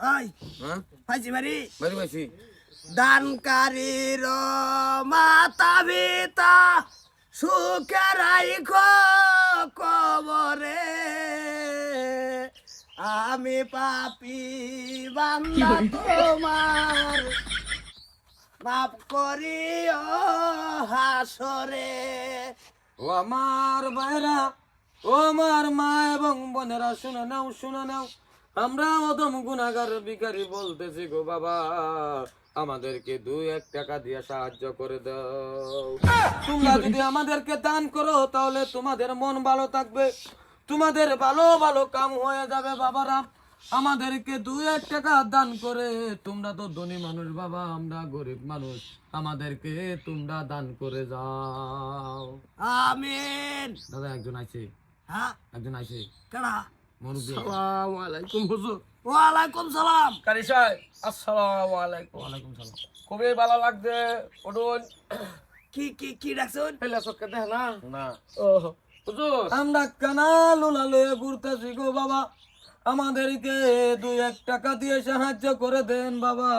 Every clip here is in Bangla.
ওই হ্যাঁ? ফাইছি মারি। বাড়ি পাইছি দানকারীর মাতা পিতা সুখে রাইখ কবরে। আমি পাপি বান্দা তোমার। মাপ করিও হাসরে। ও আমার ভাইরা ও আমার মা এবং বোনেরা শুনে নাও শুনে নাও। আমরা অদম গুণাগার বিকারি বলতেছি গো বাবা আমাদেরকে দুই এক টাকা দিয়ে সাহায্য করে দাও। তোমরা যদি আমাদেরকে দান করো তাহলে তোমাদের মন ভালো থাকবে। তোমাদের ভালো ভালো কাম হয়ে যাবে বাবারা। আমাদেরকে দুই এক টাকা দান করে। তোমরা তো ধনী মানুষ বাবা আমরা গরিব মানুষ। আমাদেরকে তোমরা দান করে যাও। আমিন। দাদা একজন আছে হ্যাঁ? একজন আছে কেডা? আসসালামু আলাইকুম হুজুর। ওয়ালাইকুম সালাম। কারি সাহেব আসসালামু আলাইকুম। ওয়ালাইকুম সালাম। খুবই ভালো লাগছে উঠুন। কি কি কি ডাকছেন? হেলে চোখকে দেখ না। না। ও হুজুর। আমরা কানা লুলা ঘুরতেছি গো বাবা আমাদেরকে দুই এক টাকা দিয়ে সাহায্য করে দেন বাবা।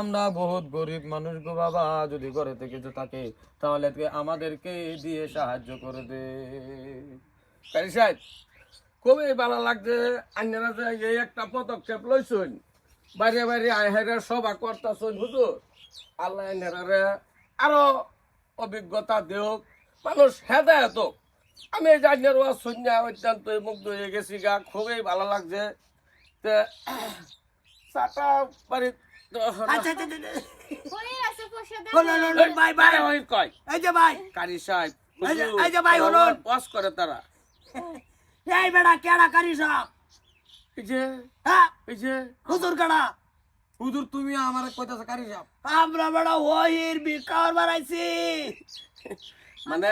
আমরা বহুত গরিব মানুষ গো বাবা যদি ঘরে থেকে কিছু থাকে তাহলে আমাদেরকে দিয়ে সাহায্য করে দে। কারি সাহেব খুবই ভালো লাগছে আন্যারা যে এই একটা পদক্ষেপ লইছুন। বাইরে বাইরে আইহারে সভা করতেছুন হুজুর। আল্লাহ আন্যারে আরও অভিজ্ঞতা দেওক মানুষ হেদায়ত আমি এই জানিয়ার ওয়া শুনিয়া অত্যন্ত মুগ্ধ হয়ে গেছি গা খুবই ভালো লাগছে। তে চাটা বাড়ি আচ্ছা আচ্ছা, আচ্ছা হয়ে হলো, ভাই ভাই। ওই কয় এই যে ভাই কারি সাহেব এই যে- ভাই হলুন। করে তারা। এই বেড়া কেডা কারি সব এই যে হ্যাঁ? এই যে। হুজুর কেডা? হুজুর তুমি আমার কইতাছ কারি সাহেব। আমরা বেড়া ওহির বিকার বাড়াইছি মানে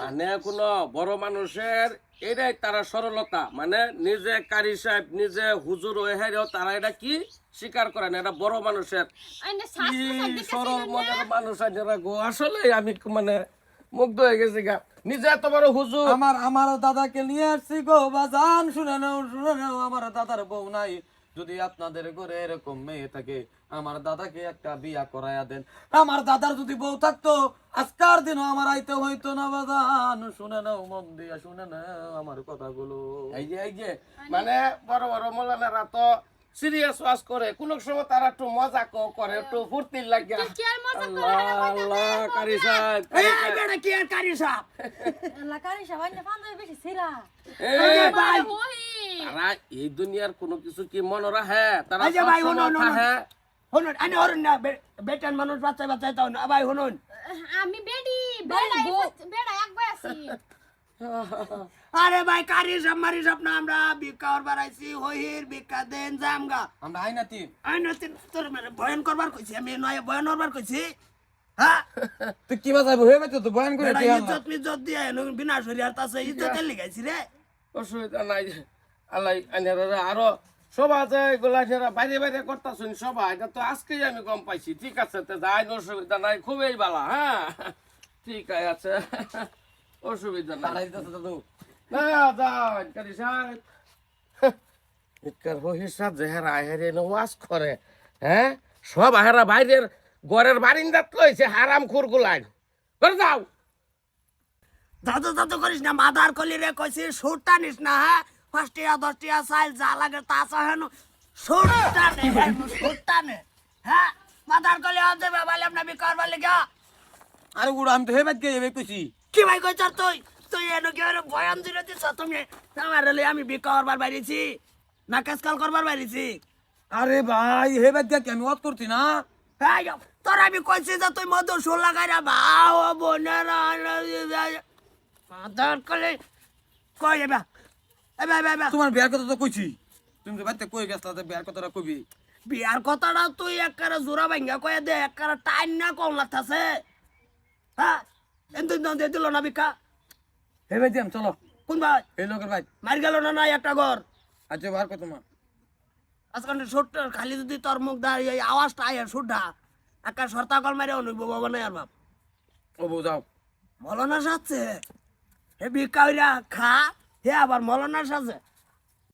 মানে কোনো বড় মানুষের এটাই তারা সরলতা। মানে নিজে কারি সাহেব নিজে হুজুর হয়ে হেরেও তারা এটা কি স্বীকার করে না? এটা বড় মানুষের। সরল মনের মানুষ আছে এরা গো আসলে আমি মানে মুগ্ধ হয়ে গেছি গা। নিজে এত বড় হুজুর। আমার আমার দাদাকে নিয়ে আসছি গো বাজান শুনে নাও শুনে নাও আমার দাদার বউ নাই। যদি আপনাদের ঘরে এরকম মেয়ে থাকে আমার দাদাকে একটা বিয়া করাইয়া দেন। আমার দাদার যদি বউ থাকতো আজকার দিনও আমার আইতে হইতো না বাজান শুনে নাও মন দিয়া শুনে নাও আমার কথাগুলো। এই যে এই যে মানে বড় বড় মোলানারা তো সিরিয়াস ওয়াজ করে। কোন সময় তারা একটু মজা ক- করে একটু ফুর্তির লাগে। আল্লাহ কারি সাহেব এই কি আর কারি বেশি ভাই। তারা এই দুনিয়ার কোনো কিছু কি মনে রাখে? তারা ভাই, সবসময় শুনুন, শুনুন। আনি হরুন না বেটান মানুষ বাচ্চা বাচ্চা তো না ভাই শুনুন। আমি বেডি বেড়া বেড়া একবার আছি। আরে ভাই কারি সব মারি সব না আমরা বিকার বাড়াইছি ওহির বিকা দেন জামগা। আমরা আইনাতি। আই নতুন তোর মানে বয়ান করবার কইছি আমি নয় বয়ান করবার কইছি হ্যাঁ? তুই কি বাজাবো হয়ে গেছে তো বয়ান করে দিয়া ইজ্জত মিজ্জত দিয়ে এনো বিনা শরীর তাছে ইজ্জতের লিগাইছি রে। অসুবিধা নাই। আল্লাহ আইনারা আরও সবা যে এগুলা যারা বাইরে বাইরে করতেছেন সবা এটা তো আজকেই আমি গম পাইছি। ঠিক আছে তো যাই অসুবিধা নাই খুবই ভালো হ্যাঁ? ঠিক আছে। অসুবিধা নাই। না যাও কারি সাহেব একার বহিসা যেহারা হেরে ওয়াজ করে হ্যাঁ? সব হারা বাইরের ঘরের বারিন্দাত লইছে হারাম খুরগুলাই করে যাও। দাদু দাদু করিস না মাদার কলি রে কইছি সুরটা নিস না হ্যাঁ? পাঁচটিয়া দশটিয়া সাইল যা লাগে তা চাহেন সুরটা নে? ভাই সুরটা নে হ্যাঁ? মাদার কলি আছে বাবালে আপনি বিকার বালে গা আরে গুড়া আমি তো হেবাদ কে হেবে কইছি। কি ভাই কইছ তুই? তুই এনো কি বয়ান দিলে দিছ তুমি? আমার হলে আমি বিকা করবার বাইরেছি। না কাজকাল করবার বাইরেছি। আরে ভাই হেবাদ কে আমি ওয়াজ করছি না। তোর আমি কইছি যে তুই মধু সুর লাগাই রা ভাও বোনেরা মাদার কলে কই এবা? এবা এবা এবা। তোমার বিয়ার কথা তো কইছি। তুমি তো বাইতে কই গেছলা যে বিয়ার কথাটা কবি। বিয়ার কথাটা তুই একবারে জোড়া ভাঙ্গা কয়ে দে একবারে টাইম না কম লাগতাছে হ্যাঁ? এত দিল না বিকা হেবে দিয়াম চলো। কোন ভাই? এই লোকের ভাই। মার গেল না না একটা ঘর। আচ্ছা বার কত মা আজকাল ছোট্ট খালি যদি তোর মুখ দাঁড়ি এই আওয়াজটা আয় সুডা একটা সর্তা কল মারে অনুভব বাবা নাই আর বাপ। ও বউ যাও। মলনা সাজছে। হে হইরা খা হে আবার মলনা সাজে